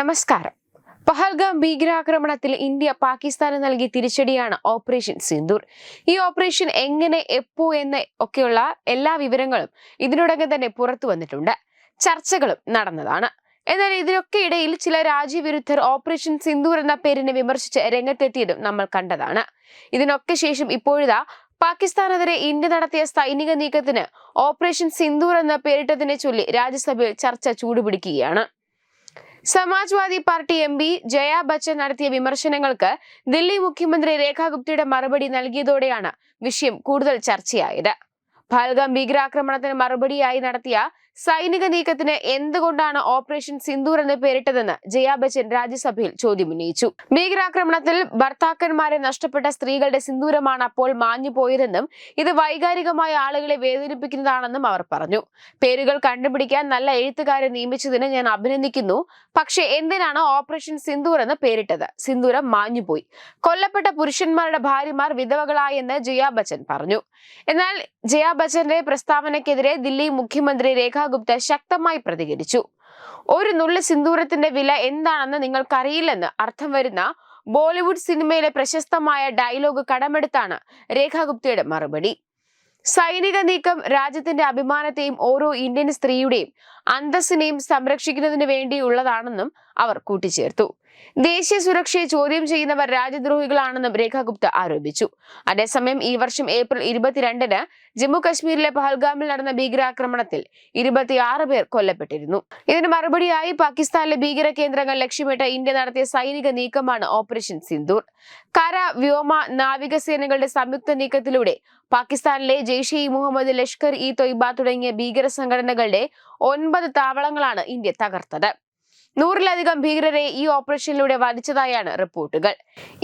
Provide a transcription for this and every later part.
നമസ്കാരം. പഹൽഗാം ഭീകരാക്രമണത്തിൽ ഇന്ത്യ പാകിസ്ഥാന് നൽകിയ തിരിച്ചടിയാണ് ഓപ്പറേഷൻ സിന്ദൂർ. ഈ ഓപ്പറേഷൻ എങ്ങനെ എപ്പോ എന്ന് ഒക്കെയുള്ള എല്ലാ വിവരങ്ങളും ഇതിനോടകം തന്നെ പുറത്തു വന്നിട്ടുണ്ട്. ചർച്ചകളും നടന്നതാണ്. എന്നാൽ ഇതിനൊക്കെ ഇടയിൽ ചില രാജ്യവിരുദ്ധർ ഓപ്പറേഷൻ സിന്ദൂർ എന്ന പേരിനെ വിമർശിച്ച് രംഗത്തെത്തിയതും നമ്മൾ കണ്ടതാണ്. ഇതിനൊക്കെ ശേഷം ഇപ്പോഴിതാ പാകിസ്ഥാനെതിരെ ഇന്ത്യ നടത്തിയ സൈനിക നീക്കത്തിന് ഓപ്പറേഷൻ സിന്ദൂർ എന്ന പേരിട്ടതിനെ ചൊല്ലി രാജ്യസഭയിൽ ചർച്ച ചൂടുപിടിക്കുകയാണ്. Samajwadi party M P Jaya Bachchan നടത്തിയ വിമർശനങ്ങൾക്ക് ദില്ലി മുഖ്യമന്ത്രി രേഖാ ഗുപ്തയുടെ മറുപടി നൽകിയതോടെയാണ് വിഷയം കൂടുതൽ ചർച്ചയായത്. പഹൽഗാം ഭീകരാക്രമണത്തിന് മറുപടിയായി നടത്തിയ സൈനിക നീക്കത്തിന് എന്തുകൊണ്ടാണ് ഓപ്പറേഷൻ സിന്ദൂർ എന്ന് പേരിട്ടതെന്ന് ജയാ ബച്ചൻ രാജ്യസഭയിൽ ചോദ്യമുന്നയിച്ചു ഭീകരാക്രമണത്തിൽ ഭർത്താക്കന്മാരെ നഷ്ടപ്പെട്ട സ്ത്രീകളുടെ സിന്ദൂരമാണ് അപ്പോൾ മാഞ്ഞു പോയതെന്നും ഇത് വൈകാരികമായ ആളുകളെ വേദനിപ്പിക്കുന്നതാണെന്നും അവർ പറഞ്ഞു. പേരുകൾ കണ്ടുപിടിക്കാൻ നല്ല എഴുത്തുകാരെ നിയമിച്ചതിന് ഞാൻ അഭിനന്ദിക്കുന്നു. പക്ഷേ എന്തിനാണ് ഓപ്പറേഷൻ സിന്ദൂർ എന്ന് പേരിട്ടത്? സിന്ദൂരം മാഞ്ഞുപോയി കൊല്ലപ്പെട്ട പുരുഷന്മാരുടെ ഭാര്യമാർ വിധവകളായെന്ന് ജയാ ബച്ചൻ പറഞ്ഞു. എന്നാൽ ജയാ ബച്ചന്റെ പ്രസ്താവനയ്ക്കെതിരെ ദില്ലി മുഖ്യമന്ത്രി രേഖാ ഗുപ്ത ശക്തമായി പ്രതികരിച്ചു. ഒരു നുള്ളു സിന്ദൂരത്തിന്റെ വില എന്താണെന്ന് നിങ്ങൾക്കറിയില്ലെന്ന് അർത്ഥം വരുന്ന ബോളിവുഡ് സിനിമയിലെ പ്രശസ്തമായ ഡയലോഗ് കടമെടുത്താണ് രേഖാഗുപ്തയുടെ മറുപടി. സൈനിക നീക്കം രാജ്യത്തിന്റെ അഭിമാനത്തെയും ഓരോ ഇന്ത്യൻ സ്ത്രീയുടെയും അന്തസ്സിനെയും സംരക്ഷിക്കുന്നതിന് വേണ്ടിയുള്ളതാണെന്നും അവർ കൂട്ടിച്ചേർത്തു. ദേശീയ സുരക്ഷയെ ചോദ്യം ചെയ്യുന്നവർ രാജ്യദ്രോഹികളാണെന്നും രേഖ ഗുപ്ത ആരോപിച്ചു. അതേസമയം ഈ വർഷം ഏപ്രിൽ ഇരുപത്തിരണ്ടിന് ജമ്മു കശ്മീരിലെ പഹൽഗാമിൽ നടന്ന ഭീകരാക്രമണത്തിൽ ഇരുപത്തിയാറ് പേർ കൊല്ലപ്പെട്ടിരുന്നു. ഇതിന് മറുപടിയായി പാകിസ്ഥാനിലെ ഭീകര കേന്ദ്രങ്ങൾ ലക്ഷ്യമിട്ട് ഇന്ത്യ നടത്തിയ സൈനിക നീക്കമാണ് ഓപ്പറേഷൻ സിന്ധൂർ കര വ്യോമ നാവികസേനകളുടെ സംയുക്ത നീക്കത്തിലൂടെ പാകിസ്ഥാനിലെ ജെയ്ഷെ ഇ മുഹമ്മദ് ലഷ്കർ ഇ തൊയ്ബ തുടങ്ങിയ ഭീകര സംഘടനകളുടെ ഒൻപത് താവളങ്ങളാണ് ഇന്ത്യ തകർത്തത്. നൂറിലധികം ഭീകരരെ ഈ ഓപ്പറേഷനിലൂടെ വധിച്ചതായാണ് റിപ്പോർട്ടുകൾ.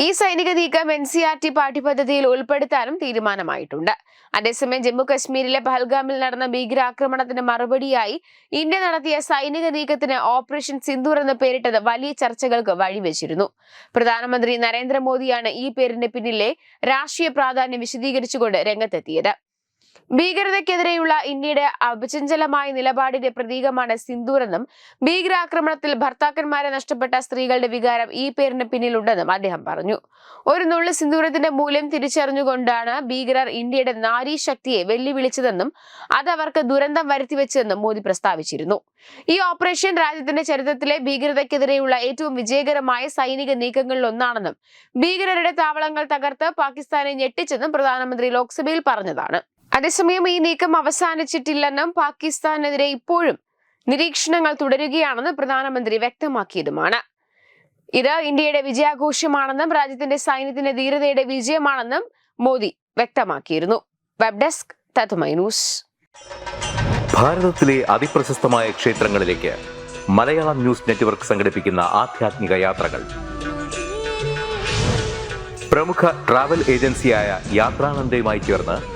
ഈ സൈനിക നീക്കം എൻ സി ആർ ടി പാഠ്യപദ്ധതിയിൽ ഉൾപ്പെടുത്താനും തീരുമാനമായിട്ടുണ്ട്. അതേസമയം ജമ്മു കശ്മീരിലെ പഹൽഗാമിൽ നടന്ന ഭീകരാക്രമണത്തിന് മറുപടിയായി ഇന്ത്യ നടത്തിയ സൈനിക നീക്കത്തിന് ഓപ്പറേഷൻ സിന്ദൂർ എന്ന് പേരിട്ടത് വലിയ ചർച്ചകൾക്ക് വഴിവെച്ചിരുന്നു. പ്രധാനമന്ത്രി നരേന്ദ്രമോദിയാണ് ഈ പേരിന് പിന്നിലെ രാഷ്ട്രീയ പ്രാധാന്യം വിശദീകരിച്ചുകൊണ്ട് രംഗത്തെത്തിയത്. ഭീകരതയ്ക്കെതിരെയുള്ള ഇന്ത്യയുടെ അപചഞ്ചലമായ നിലപാടിന്റെ പ്രതീകമാണ് സിന്ദൂരെന്നും ഭീകരാക്രമണത്തിൽ ഭർത്താക്കന്മാരെ നഷ്ടപ്പെട്ട സ്ത്രീകളുടെ വികാരം ഈ പേരിന് പിന്നിലുണ്ടെന്നും അദ്ദേഹം പറഞ്ഞു. ഒരു നുള്ളു സിന്ദൂരത്തിന്റെ മൂല്യം തിരിച്ചറിഞ്ഞുകൊണ്ടാണ് ഭീകരർ ഇന്ത്യയുടെ നാരീ ശക്തിയെ വെല്ലുവിളിച്ചതെന്നും അത് അവർക്ക് ദുരന്തം വരുത്തിവെച്ചതെന്നും മോദി പ്രസ്താവിച്ചിരുന്നു. ഈ ഓപ്പറേഷൻ രാജ്യത്തിന്റെ ചരിത്രത്തിലെ ഭീകരതയ്ക്കെതിരെയുള്ള ഏറ്റവും വിജയകരമായ സൈനിക നീക്കങ്ങളിൽ ഒന്നാണെന്നും ഭീകരരുടെ താവളങ്ങൾ തകർത്ത് പാകിസ്ഥാനെ ഞെട്ടിച്ചെന്നും പ്രധാനമന്ത്രി ലോക്സഭയിൽ പറഞ്ഞതാണ്. അതേസമയം ഈ നീക്കം അവസാനിച്ചിട്ടില്ലെന്നും പാകിസ്ഥാനെതിരെ ഇപ്പോഴും നിരീക്ഷണങ്ങൾ തുടരുകയാണെന്ന് പ്രധാനമന്ത്രി വ്യക്തമാക്കിയതുമാണ്. ഇത് ഇന്ത്യയുടെ വിജയാഘോഷമാണെന്നും രാജ്യത്തിന്റെ സൈന്യത്തിന്റെ ധീരതയുടെ വിജയമാണെന്നും മോദി വ്യക്തമാക്കിയിരുന്നു. വെബ് ഡെസ്ക് തത്തുമൈ ന്യൂസ്. ഭാരതത്തിലെ അതിപ്രശസ്തമായ ക്ഷേത്രങ്ങളിലേക്ക് മലയാളം ന്യൂസ് നെറ്റ്വർക്ക് സംഘടിപ്പിക്കുന്ന ആധ്യാത്മിക യാത്രകൾ. പ്രമുഖ ട്രാവൽ ഏജൻസിയായ യാത്രാനന്ദയുമായി ചേർന്ന്